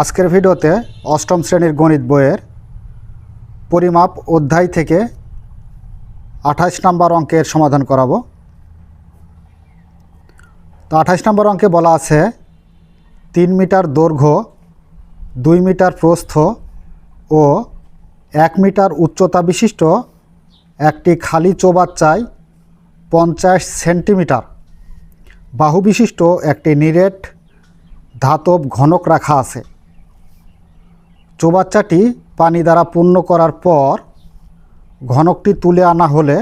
আজকের ভিডিওতে অষ্টম শ্রেণির গণিত বইয়ের পরিমাপ অধ্যায় থেকে আঠাশ নম্বর অঙ্কের সমাধান করাবো। তো আঠাশ নম্বর অঙ্কে বলা আছে, তিন মিটার দৈর্ঘ্য, দুই মিটার প্রস্থ ও এক মিটার উচ্চতা বিশিষ্ট একটি খালি চৌবাচ্চায় পঞ্চাশ সেন্টিমিটার। বাহু বিশিষ্ট একটি নিরেট ধাতব ঘনক রাখা আছে। চৌবাচ্চাটি পানি দ্বারা পূর্ণ করার পর ঘনকটি তুলে আনা হলে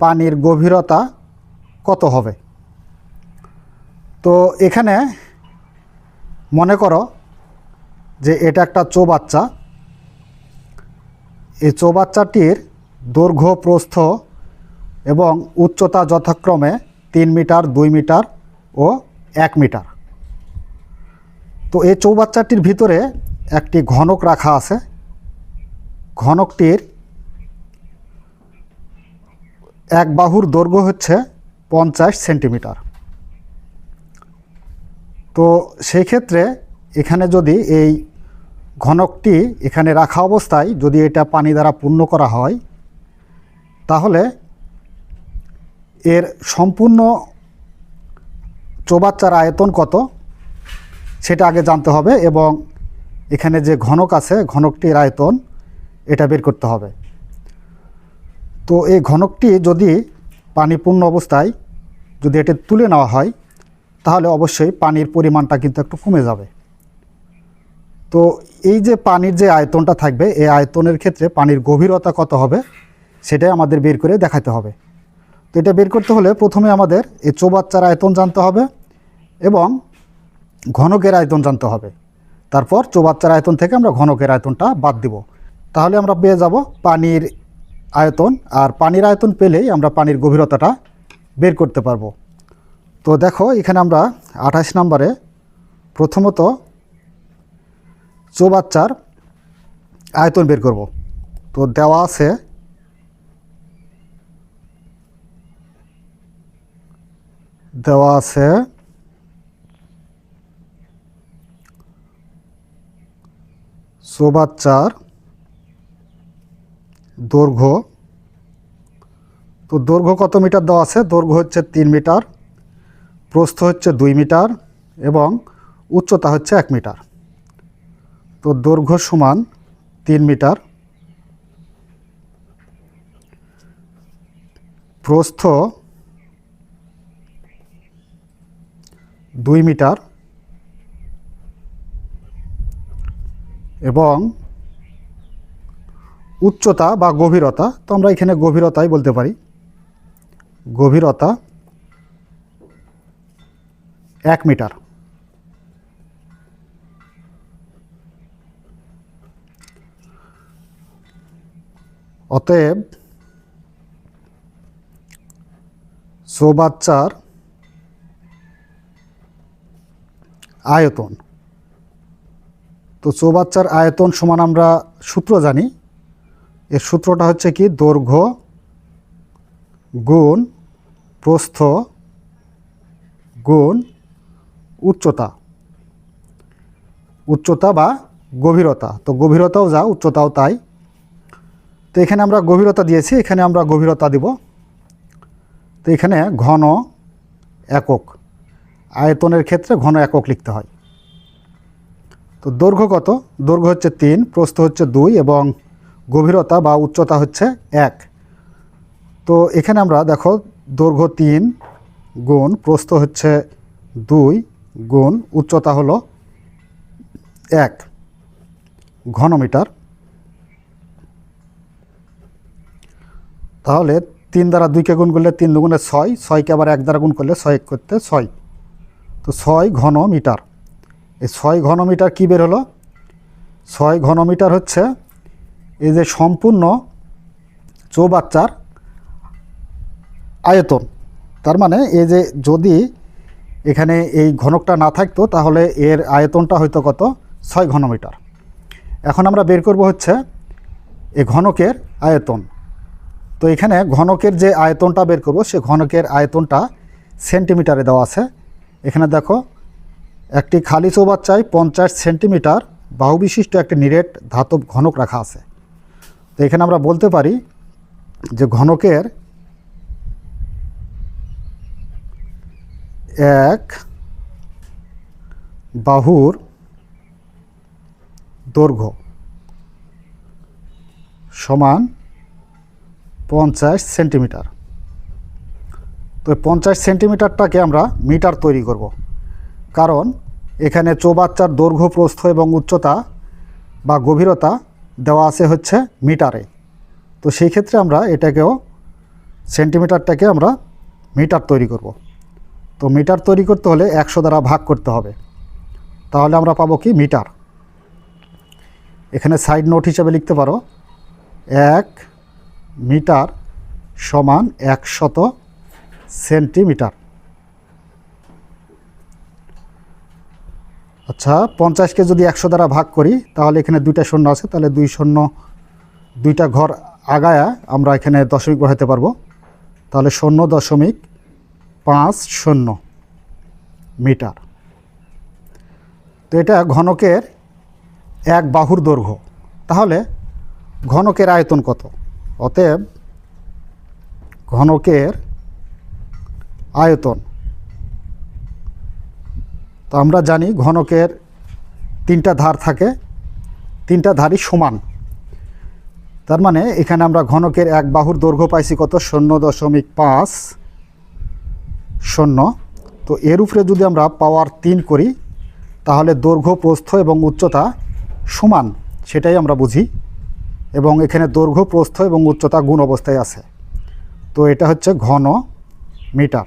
পানির গভীরতা কত হবে? তো এখানে মনে করো যে এটা একটা চৌবাচ্চা। এই চৌবাচ্চাটির দৈর্ঘ্য, প্রস্থ এবং উচ্চতা যথাক্রমে তিন মিটার, দুই মিটার ও এক মিটার। তো এই চৌবাচ্চাটির ভিতরে একটি ঘনক রাখা আছে। ঘনকটির এক বাহুর দৈর্ঘ্য হচ্ছে পঞ্চাশ সেন্টিমিটার। তো সেই ক্ষেত্রে এখানে যদি এই ঘনকটি এখানে রাখা অবস্থায় যদি এটা পানি দ্বারা পূর্ণ করা হয়, তাহলে এর সম্পূর্ণ চৌবাচ্চার আয়তন কত সেটা আগে জানতে হবে এবং এখানে যে ঘনক আছে ঘনকটির আয়তন এটা বের করতে হবে। তো এই ঘনকটি যদি পানিপূর্ণ অবস্থায় যদি এটা তুলে নেওয়া হয়, তাহলে অবশ্যই পানির পরিমাণটা কিন্তু একটু কমে যাবে। তো এই যে পানির যে আয়তনটা থাকবে, এই আয়তনের ক্ষেত্রে পানির গভীরতা কত হবে, সেটাই আমাদের বের করে দেখাতে হবে। তো এটা বের করতে হলে প্রথমে আমাদের এই চৌবাচ্চার আয়তন জানতে হবে এবং ঘনকের আয়তন জানতে হবে। তারপর চৌবাচ্চার আয়তন থেকে আমরা ঘনকের আয়তনটা বাদ দিব। তাহলে আমরা পেয়ে যাব পানির আয়তন, আর পানির আয়তন পেলেই আমরা পানির গভীরতাটা বের করতে পারব। তো দেখো, এখানে আমরা আঠাশ নম্বরে প্রথমত চৌবাচ্চার আয়তন বের করব। তো দেওয়া আছে দেওয়া আছে চৌবাচ্চার দৈর্ঘ্য। তো দৈর্ঘ্য কত মিটার দেওয়া আছে? দৈর্ঘ্য হচ্ছে তিন মিটার, প্রস্থ হচ্ছে দুই মিটার এবং উচ্চতা হচ্ছে এক মিটার। তো দৈর্ঘ্য সমান তিন মিটার। প্রস্থ দুই মিটার। এবং উচ্চতা বা গভীরতা, তো আমরা এখানে গভীরতাই বলতে পারি। গভীরতা এক মিটার। অতএব চৌবাচ্চার আয়তন তো চৌবাচ্চার আয়তন সমান আমরা সূত্র জানি। এর সূত্রটা হচ্ছে কি? দৈর্ঘ্য গুণ প্রস্থ গুণ উচ্চতা। উচ্চতা বা গভীরতা। তো গভীরতাও যা, উচ্চতাও তাই। তো এখানে আমরা গভীরতা দিয়েছি, এখানে আমরা গভীরতা দিব। তো এখানে ঘন একক। আয়তনের ক্ষেত্রে ঘন একক লিখতে হয়। তো দৈর্ঘ্য কত? দৈর্ঘ্য হচ্ছে তিন, প্রস্থ হচ্ছে দুই এবং গভীরতা বা উচ্চতা হচ্ছে এক। তো এখানে আমরা দেখো দৈর্ঘ্য তিন গুণ প্রস্থ হচ্ছে দুই গুণ উচ্চতা হলো এক ঘনমিটার। তাহলে তিন দ্বারা দুইকে গুণ করলে তিন দুগুণে ছয়, ছয়কে আবার এক দ্বারা গুণ করলে ছয় করতে ছয়। তো ছয় ঘন মিটার এই ছয় ঘনমিটার কী বের হলো? ছয় ঘনমিটার হচ্ছে এই যে সম্পূর্ণ চৌবাচ্চার আয়তন। তার মানে এই যে যদি এখানে এই ঘনকটা না থাকতো, তাহলে এর আয়তনটা হয়তো কত? ছয় ঘনমিটার। এখন আমরা বের করব হচ্ছে এই ঘনকের আয়তন। তো এখানে ঘনকের যে আয়তনটা বের করব, সে ঘনকের আয়তনটা সেন্টিমিটারে দেওয়া আছে। এখানে দেখো একটি খালি চৌবাচ্চায় পঞ্চাশ সেন্টিমিটার বাহুবিশিষ্ট একটি নিরেট ধাতব ঘনক রাখা আছে। তো এখানে আমরা বলতে পারি যে ঘনকের এক বাহুর দৈর্ঘ্য সমান পঞ্চাশ সেন্টিমিটার। তো পঞ্চাশ সেন্টিমিটারটাকে আমরা মিটার তৈরি করব। কারণ এখানে চৌবাচ্চার দৈর্ঘ্য, প্রস্থ এবং উচ্চতা বা গভীরতা দেওয়া আছে হচ্ছে মিটারে। তো সেই ক্ষেত্রে আমরা এটাকেও, সেন্টিমিটারটাকে আমরা মিটার তৈরি করব। তো মিটার তৈরি করতে হলে একশো দ্বারা ভাগ করতে হবে। তাহলে আমরা পাবো কি? মিটার। এখানে সাইড নোট হিসাবে লিখতে পারো, এক মিটার সমান একশত সেন্টিমিটার। আচ্ছা পঞ্চাশকে যদি একশো দ্বারা ভাগ করি, তাহলে এখানে দুইটা শূন্য আছে, তাহলে দুই শূন্য, দুইটা ঘর আগায়া আমরা এখানে দশমিক বসাতে পারব। তাহলে শূন্য দশমিক পাঁচ শূন্য মিটার। তো এটা ঘনকের এক বাহুর দৈর্ঘ্য। তাহলে ঘনকের আয়তন কত? অতএব ঘনকের আয়তন তো আমরা জানি ঘনকের তিনটা ধার থাকে, তিনটা ধারই সমান। তার মানে এখানে আমরা ঘনকের এক বাহুর দৈর্ঘ্য পাইছি কত? শূন্য দশমিক পাঁচ, শূন্য। তো এর উপরে যদি আমরা পাওয়ার তিন করি, তাহলে দৈর্ঘ্য, প্রস্থ এবং উচ্চতা সমান, সেটাই আমরা বুঝি। এবং এখানে দৈর্ঘ্য, প্রস্থ এবং উচ্চতা গুণ অবস্থায় আছে। তো এটা হচ্ছে ঘন মিটার।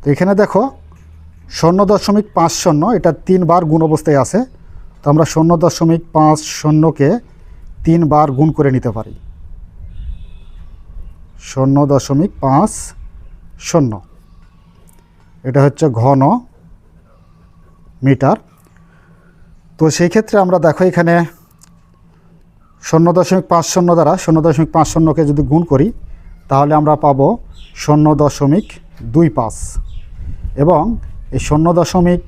তো এখানে দেখো শূন্য দশমিক পাঁচ শূন্য, এটা তিনবার গুণ অবস্থায় আছে। তো আমরা শূন্য দশমিক পাঁচ শূন্যকে তিনবার গুণ করে নিতে পারি। শূন্য দশমিক পাঁচ শূন্য, এটা হচ্ছে ঘন মিটার। তো সেই ক্ষেত্রে আমরা দেখো এখানে শূন্য দশমিক পাঁচ শূন্য দ্বারা শূন্য দশমিক পাঁচ শূন্যকে যদি গুণ করি, তাহলে আমরা পাবো শূন্য দশমিক দুই পাঁচ। এবং এই শূন্য দশমিক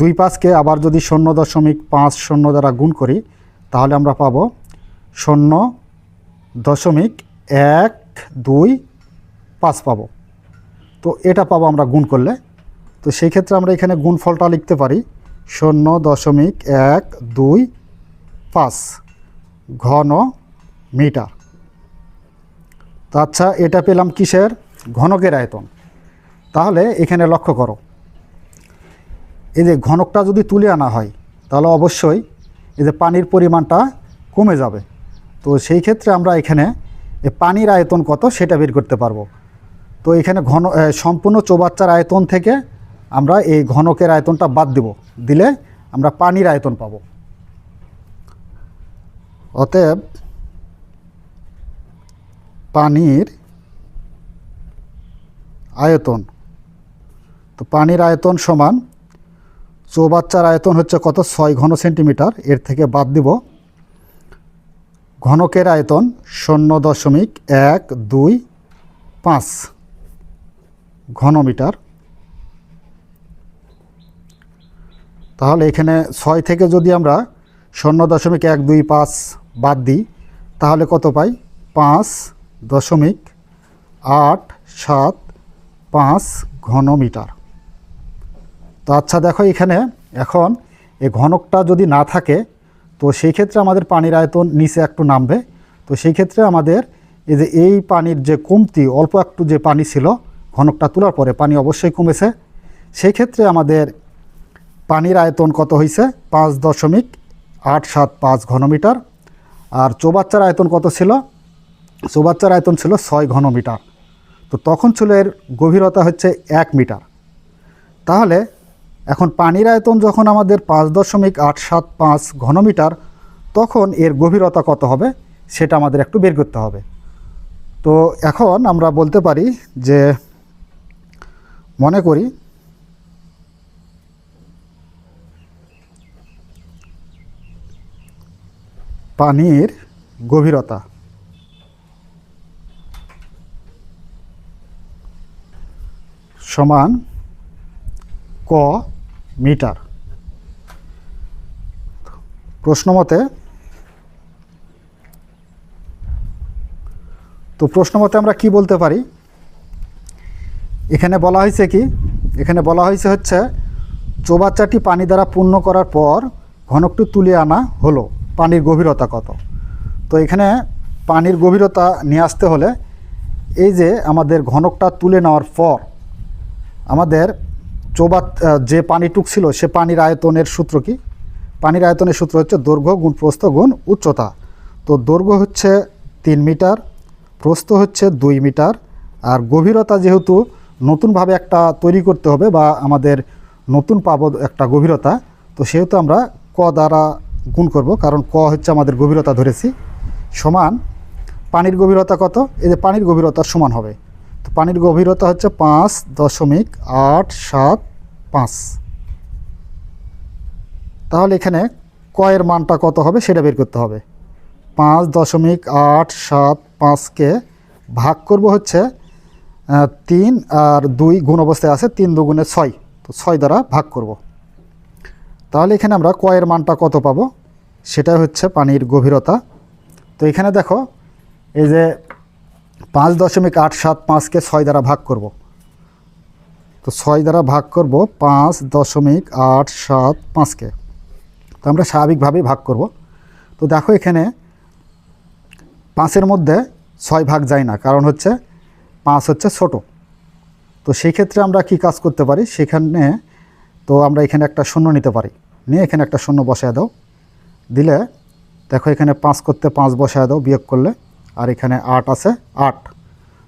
দুই পাঁচকে আবার যদি শূন্য দশমিক পাঁচ শূন্য দ্বারা গুণ করি, তাহলে আমরা পাবো শূন্য দশমিক এক দুই পাঁচ পাবো। তো এটা পাবো আমরা গুণ করলে। তো সেই ক্ষেত্রে আমরা এখানে গুণফলটা লিখতে পারি শূন্য দশমিক এক দুই পাঁচ ঘন মিটার। তো আচ্ছা এটা পেলাম কিসের? ঘনকের আয়তন। তাহলে এখানে লক্ষ্য করো। এই যে ঘনকটা যদি তুলে আনা হয়, তাহলে অবশ্যই এই যে পানির পরিমাণটা কমে যাবে। তো সেই ক্ষেত্রে আমরা এখানে পানির আয়তন কত সেটা বের করতে পারব। তো এখানে ঘন সম্পূর্ণ চৌবাচ্চার আয়তন থেকে আমরা এই ঘনকের আয়তনটা বাদ দেব। দিলে আমরা পানির আয়তন পাব। অতএব পানির আয়তন তো পানির আয়তন সমান, চৌবাচ্চার আয়তন হচ্ছে কত? ছয় ঘন সেন্টিমিটার। এর থেকে বাদ দিব। ঘনকের আয়তন শূন্য দশমিক এক দুই পাঁচ ঘনমিটার। তাহলে এখানে ছয় থেকে যদি আমরা শূন্য দশমিক এক দুই পাঁচ বাদ দিই, তাহলে কত পাই? পাঁচ দশমিক আট সাত পাঁচ ঘনমিটার। তো আচ্ছা দেখো এখানে এখন এই ঘনকটা যদি না থাকে, তো সেই ক্ষেত্রে আমাদের পানির আয়তন নিচে একটু নামবে। তো সেই ক্ষেত্রে আমাদের এই যে এই পানির যে কমতি, অল্প একটু যে পানি ছিল ঘনকটা তোলার পরে পানি অবশ্যই কমেছে। সেই ক্ষেত্রে আমাদের পানির আয়তন কত হয়েছে পাঁচ দশমিক আট সাত পাঁচ ঘনমিটার। আর চৌবাচ্চার আয়তন কত ছিল? চৌবাচ্চার আয়তন ছিল ছয় ঘনমিটার। তো তখন ছিল এর গভীরতা হচ্ছে এক মিটার। তাহলে এখন পানির আয়তন যখন আমাদের পাঁচ দশমিক আট সাত পাঁচ ঘনমিটার, তখন এর গভীরতা কত হবে সেটা আমাদের একটু বের করতে হবে। তো এখন আমরা বলতে পারি যে, মনে করি পানির গভীরতা সমান ক মিটার। প্রশ্ন মতে তো প্রশ্ন মতে আমরা কি বলতে পারি? এখানে বলা হয়েছে কি? এখানে বলা হয়েছে হচ্ছে, চৌবাচ্চাটি পানি দ্বারা পূর্ণ করার পর ঘনকটি তুলে আনা হলো। পানির গভীরতা কত? তো এখানে পানির গভীরতা নিয়ে আসতে হলে এই যে আমাদের ঘনকটা তুলে নেওয়ার পর আমাদের চৌবাত যে পানিটুক ছিল সে পানির আয়তনের সূত্র কি? পানির আয়তনের সূত্র হচ্ছে দৈর্ঘ্য, গুণ প্রস্থ, গুণ উচ্চতা। তো দৈর্ঘ্য হচ্ছে তিন মিটার, প্রস্থ হচ্ছে দুই মিটার, আর গভীরতা যেহেতু নতুনভাবে একটা তৈরি করতে হবে বা আমাদের নতুন পাবো একটা গভীরতা, তো সেহেতু আমরা ক দ্বারা গুণ করব, কারণ ক হচ্ছে আমাদের গভীরতা ধরেছি, সমান পানির গভীরতা কত? এই যে পানির গভীরতা সমান হবে। পানির গভীরতা হচ্ছে পাঁচ দশমিক আট সাত পাঁচ। তাহলে এখানে কয়ের মানটা কত হবে সেটা বের করতে হবে। পাঁচ দশমিক আট সাত পাঁচকে ভাগ করব হচ্ছে তিন আর দুই গুণ অবস্থায় আছে তিন দুগুণে ছয়। তো ছয় দ্বারা ভাগ করব। তাহলে এখানে আমরা কয়ের মানটা কত পাবো? সেটা হচ্ছে পানির গভীরতা। তো এখানে দেখো, এই যে পাঁচ দশমিক আট সাত পাঁচকে ছয় দ্বারা ভাগ করব। তো ছয় দ্বারা ভাগ করব পাঁচ দশমিক আট সাত পাঁচকে। তো আমরা স্বাভাবিকভাবেই ভাগ করব। তো দেখো এখানে পাঁচের মধ্যে ছয় ভাগ যায় না, কারণ হচ্ছে পাঁচ হচ্ছে ছোট। তো সেই ক্ষেত্রে আমরা কি কাজ করতে পারি? সেখানে তো আমরা এখানে একটা শূন্য নিতে পারি। নিয়ে এখানে একটা শূন্য বসায় দাও। দিলে দেখো এখানে পাঁচ করতে পাঁচ বসায় দাও, বিয়োগ করলে আর এখানে আট আছে, আট।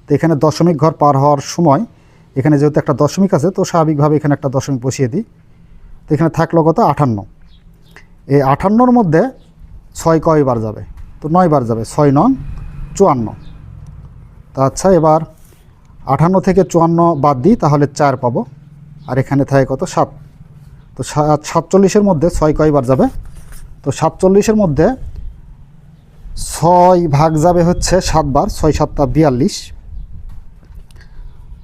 তো এখানে দশমিক ঘর পার হওয়ার সময়, এখানে যেহেতু একটা দশমিক আছে, তো স্বাভাবিকভাবে এখানে একটা দশমিক বসিয়ে দিই। তো এখানে থাকল কত? আটান্ন। এই আটান্নর মধ্যে ছয় কয়বার যাবে? তো নয় বার যাবে, ছয় নং চুয়ান্ন। তা আচ্ছা এবার আটান্ন থেকে চুয়ান্ন বাদ দিই, তাহলে চার পাবো। আর এখানে থাকে কত? সাত। তো সাত সাতচল্লিশের মধ্যে ছয় কয়বার যাবে? তো সাতচল্লিশের মধ্যে ছয় ভাগ যাবে হচ্ছে সাতবার, ছয় সাতটা বিয়াল্লিশ।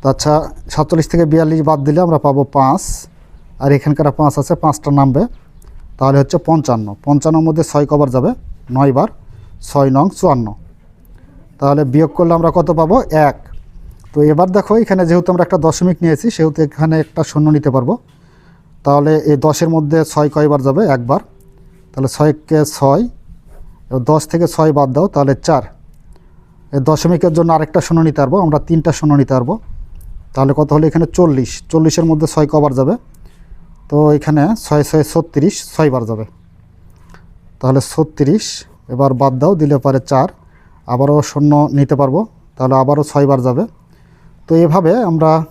আচ্ছা সাতচল্লিশ থেকে বিয়াল্লিশ বাদ দিলে আমরা পাবো পাঁচ। আর এখানকার পাঁচ আছে, পাঁচটা নামবে। তাহলে হচ্ছে পঞ্চান্ন। পঞ্চান্নর মধ্যে ছয় কবার যাবে নয় বার ছয় নং চুয়ান্ন। তাহলে বিয়োগ করলে আমরা কত পাবো? এক। তো এবার দেখো, এখানে যেহেতু আমরা একটা দশমিক নিয়েছি, সেহেতু এখানে একটা শূন্য নিতে পারব। তাহলে এই দশের মধ্যে ছয় কয়বার যাবে? একবার। তাহলে ছয়কে ছয় দশ থেকে ছয় বাদ দাও, তাহলে চার। দশমিকের জন্য আরেকটা শূন্য নিতে পারব, আমরা তিনটা শূন্য নিতে পারব। তাহলে কত হলো এখানে চল্লিশ। চল্লিশের মধ্যে ছয় কবার যাবে। তো এখানে ছয় ছয়, ছত্রিশ ছয়বার যাবে। তাহলে ছত্রিশ, এবার বাদ দাও, দিলে পারে চার। আবারও শূন্য নিতে পারব, তাহলে আবারও ছয়বার যাবে। তো এভাবে আমরা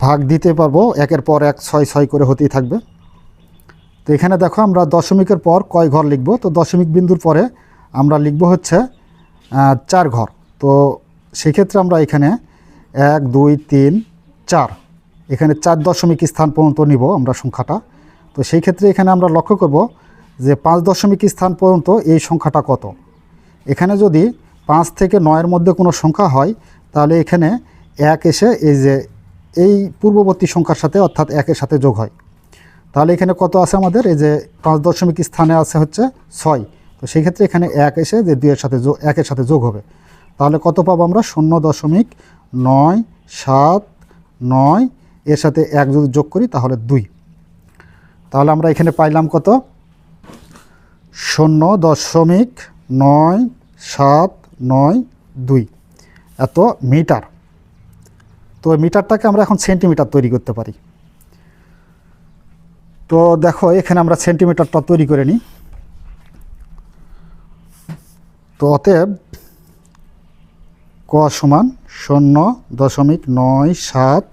ভাগ দিতে পারব, একের পর এক ছয় ছয় করে হতেই থাকবে। তো এখানে দেখো আমরা দশমিকের পর কয় ঘর লিখব? তো দশমিক বিন্দুর পরে আমরা লিখব হচ্ছে চার ঘর। তো সেক্ষেত্রে আমরা এখানে এক, দুই, তিন, চার, এখানে চার দশমিক স্থান পর্যন্ত নিব আমরা সংখ্যাটা। তো সেই ক্ষেত্রে এখানে আমরা লক্ষ্য করব যে পাঁচ দশমিক স্থান পর্যন্ত এই সংখ্যাটা কত? এখানে যদি পাঁচ থেকে নয়ের মধ্যে কোনো সংখ্যা হয়, তাহলে এখানে এক এসে এই যে, এই পূর্ববর্তী সংখ্যার সাথে অর্থাৎ একের সাথে যোগ হয়। তাহলে এখানে কত আছে আমাদের? এই যে পাঁচ দশমিক স্থানে আছে হচ্ছে ছয়। তো সেই ক্ষেত্রে এখানে এক এসে যে দুইয়ের সাথে যোগ, একের সাথে যোগ হবে। তাহলে কত পাবো আমরা? শূন্য দশমিক নয়, সাত, নয়। এর সাথে এক যদি যোগ করি তাহলে দুই। তাহলে আমরা এখানে পাইলাম কত? শূন্য দশমিক নয়, সাত, নয়, দুই। এত মিটার। তো মিটারটাকে আমরা এখন সেন্টিমিটার তৈরি করতে পারি। তো দেখো, এখানে আমরা সেন্টিমিটারটা তৈরি করে নিই। তো অতএব ক সমান শূন্য দশমিক নয় সাত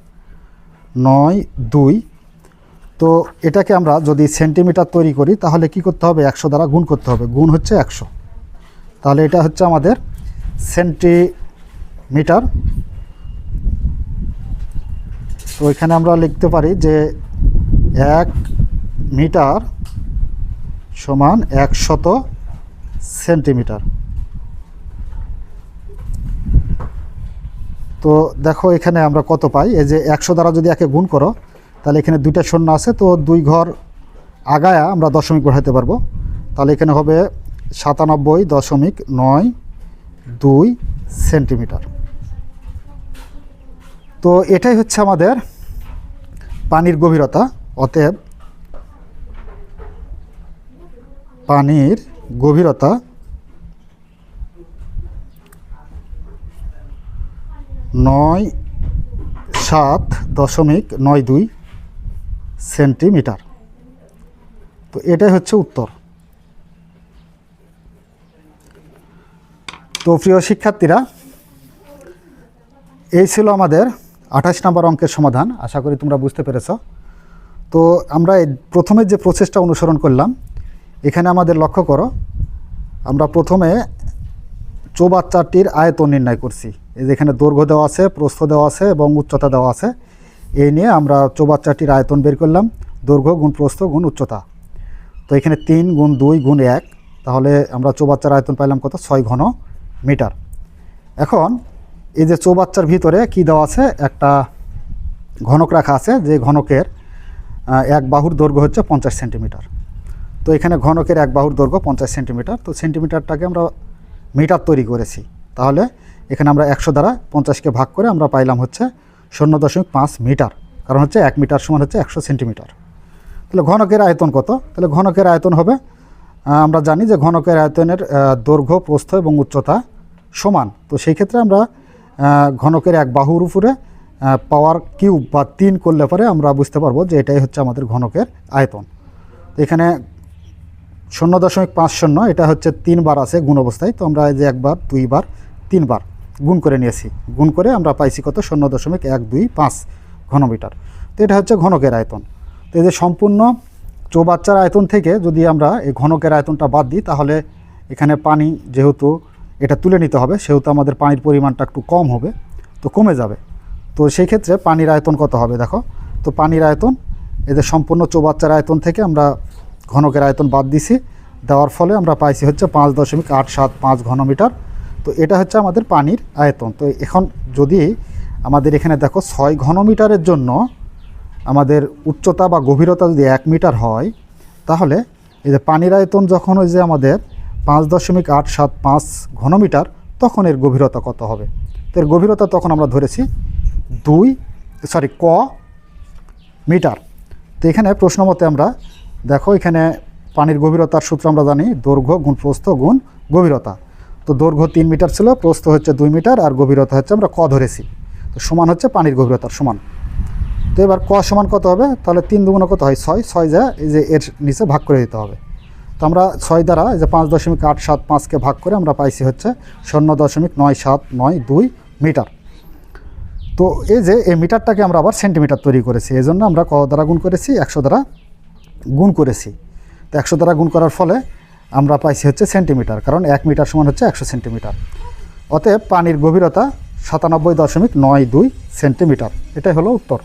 নয় দুই। তো এটাকে আমরা যদি সেন্টিমিটার তৈরি করি, তাহলে কি করতে হবে? একশো দ্বারা গুণ করতে হবে। গুণ হচ্ছে একশো। তাহলে এটা হচ্ছে আমাদের সেন্টিমিটার তো এখানে আমরা লিখতে পারি যে এক মিটার সমান একশত সেন্টিমিটার। তো দেখো এখানে আমরা কত পাই? এই যে একশো দ্বারা যদি একে গুণ করো, তাহলে এখানে দুইটা শূন্য আছে, তো দুই ঘর আগায়া আমরা দশমিক বসাতে পারব। তাহলে এখানে হবে সাতানব্বই দশমিক নয় দুই সেন্টিমিটার। তো এটাই হচ্ছে আমাদের পানির গভীরতা, অতএব পানির গভীরতা নয় সাত দশমিক নয় দুই সেন্টিমিটার। তো এটাই হচ্ছে উত্তর। তো প্রিয় শিক্ষার্থীরা, এই ছিল আমাদের আঠাশ নম্বর অঙ্কের সমাধান। আশা করি তোমরা বুঝতে পেরেছ। তো আমরা প্রথমে যে প্রসেসটা অনুসরণ করলাম এখানে আমাদের লক্ষ্য করো, আমরা প্রথমে চৌবাচ্চাটির আয়তন নির্ণয় করছি। এই যেখানে দৈর্ঘ্য দেওয়া আছে, প্রস্থ দেওয়া আছে এবং উচ্চতা দেওয়া আছে। এই নিয়ে আমরা চৌবাচ্চাটির আয়তন বের করলাম, দৈর্ঘ্য গুণ প্রস্থ গুণ উচ্চতা। তো এখানে তিন গুণ দুই গুণ এক, তাহলে আমরা চৌবাচ্চার আয়তন পাইলাম কত? ছয় ঘন মিটার। এখন এই যে চৌবাচ্চার ভিতরে কি দেওয়া আছে? একটা ঘনক রাখা আছে, যে ঘনকের এক বাহুর দৈর্ঘ্য হচ্ছে পঞ্চাশ সেন্টিমিটার। তো এখানে ঘনকের এক বাহুর দৈর্ঘ্য পঞ্চাশ সেন্টিমিটার। তো সেন্টিমিটারটাকে আমরা মিটার তৈরি করেছি। তাহলে এখানে আমরা একশো দ্বারা পঞ্চাশকে ভাগ করে আমরা পাইলাম হচ্ছে শূন্য দশমিক পাঁচ মিটার। কারণ হচ্ছে এক মিটার সমান হচ্ছে একশো সেন্টিমিটার। তাহলে ঘনকের আয়তন কত? তাহলে ঘনকের আয়তন হবে আমরা জানি যে ঘনকের আয়তনের দৈর্ঘ্য, প্রস্থ এবং উচ্চতা সমান। তো সেই ক্ষেত্রে আমরা ঘনকের এক বাহুর উপরে পাওয়ার কিউব বা তিন করলে পরে আমরা বুঝতে পারব যে এটাই হচ্ছে আমাদের ঘনকের আয়তন। তো এখানে শূন্য দশমিক পাঁচ শূন্য, এটা হচ্ছে তিনবার আছে গুণ অবস্থায়। তো আমরা এই যে একবার, দুইবার, তিনবার গুণ করে নিয়েছি। গুণ করে আমরা পাইছি কত? শূন্য দশমিক এক দুই পাঁচ ঘনমিটার। তো এটা হচ্ছে ঘনকের আয়তন। তো এই যে সম্পূর্ণ চৌবাচ্চার আয়তন থেকে যদি আমরা এই ঘনকের আয়তনটা বাদ দিই, তাহলে এখানে পানি যেহেতু এটা তুলে নিতে হবে, সেহেতু আমাদের পানির পরিমাণটা একটু কম হবে, তো কমে যাবে। তো সেই ক্ষেত্রে পানির আয়তন কত হবে? দেখো, তো পানির আয়তন এদের সম্পূর্ণ চৌবাচ্চার আয়তন থেকে আমরা ঘনকের আয়তন বাদ দিছি, দেওয়ার ফলে আমরা পাইছি হচ্ছে পাঁচ দশমিক আট সাত পাঁচ ঘনমিটার। তো এটা হচ্ছে আমাদের পানির আয়তন। তো এখন যদি আমাদের এখানে দেখো ছয় ঘনমিটারের জন্য আমাদের উচ্চতা বা গভীরতা যদি এক মিটার হয়, তাহলে এই যে পানির আয়তন যখন ওই যে আমাদের পাঁচ দশমিক আট সাত পাঁচ ঘনমিটার, তখন এর গভীরতা কত হবে? তো এর গভীরতা তখন আমরা ধরেছি দুই সরি ক মিটার। তো এখানে প্রশ্ন মতে আমরা দেখো, এখানে পানির গভীরতার সূত্র আমরা জানি, দৈর্ঘ্য গুণ প্রস্থ গুণ গভীরতা। তো দৈর্ঘ্য তিন মিটার ছিল, প্রস্থ হচ্ছে দুই মিটার আর গভীরতা হচ্ছে আমরা ক ধরেছি। তো সমান হচ্ছে পানির গভীরতার সমান। তো এবার ক সমান কত হবে? তাহলে তিন দুগুণ কত হয়? ছয়। ছয় যা এই যে এর নিচে ভাগ করে দিতে হবে। তো আমরা ছয় দ্বারা এই যে পাঁচ দশমিক আট সাত পাঁচকে ভাগ করে আমরা পাইছি হচ্ছে শূন্য দশমিক নয় সাত নয় দুই মিটার। তো এই যে এই মিটারটাকে আমরা আবার সেন্টিমিটার তৈরি করেছি, এই জন্য আমরা ক দ্বারা গুণ করেছি, একশো দ্বারা গুণ করেছি। তো একশো দ্বারা গুণ করার ফলে আমরা পাইছি হচ্ছে সেন্টিমিটার, কারণ এক মিটার সমান হচ্ছে একশো সেন্টিমিটার। অতএব পানির গভীরতা সাতানব্বই দশমিক নয় দুই সেন্টিমিটার, এটাই হলো উত্তর।